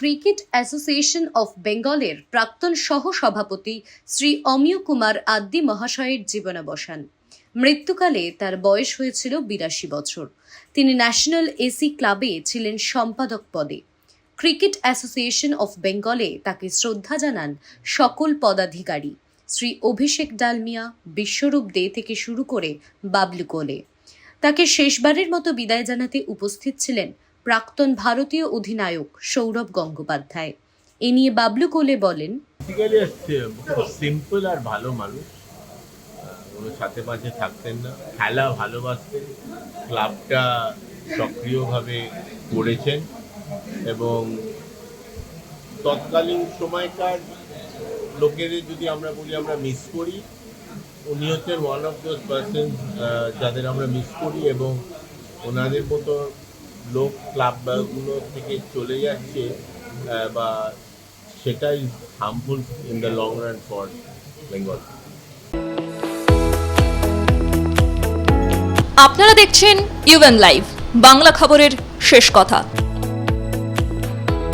Cricket association of বেঙ্গলের প্রাক্তন সহ সভাপতি শ্রী অমিয় কুমার আদ্দি মহাশয়ের জীবনাবসান। মৃত্যুকালে তার বয়স হয়েছিল বিরাশি বছর। তিনি ন্যাশনাল এসি ক্লাবে ছিলেন সম্পাদক পদে। ক্রিকেট অ্যাসোসিয়েশন অফ বেঙ্গলে তাকে শ্রদ্ধা জানান সকল পদাধিকারী। শ্রী অভিষেক ডালমিয়া, বিশ্বরূপ দে থেকে শুরু করে বাবলু কোলে। তাকে শেষবারের মতো বিদায় জানাতে উপস্থিত ছিলেন প্রাক্তন ভারতীয় অধিনায়ক সৌরভ গঙ্গোপাধ্যায়। এ নিয়ে বাবলু কোলে বলেন সিম্পল আর ভালো মানুষ। কোনো সাথে পাশে থাকতেন না। খেলা ভালোবাসতেন। ক্লাবটা সক্রিয়ভাবে করেছেন এবং তৎকালীন সময়কার লোকেদের যদি আমরা বলি আমরা মিস করি, উনি হচ্ছেন ওয়ান অফ দোজ পার্সন যাদের আমরা মিস করি এবং ওনাদের মতো লোক ক্লাবগুলো থেকে চলে যাচ্ছে বা সেটাই harmful in the long run for Bengal আপনারা দেখছেন ইউএন লাইভ বাংলা খবরের শেষ কথা।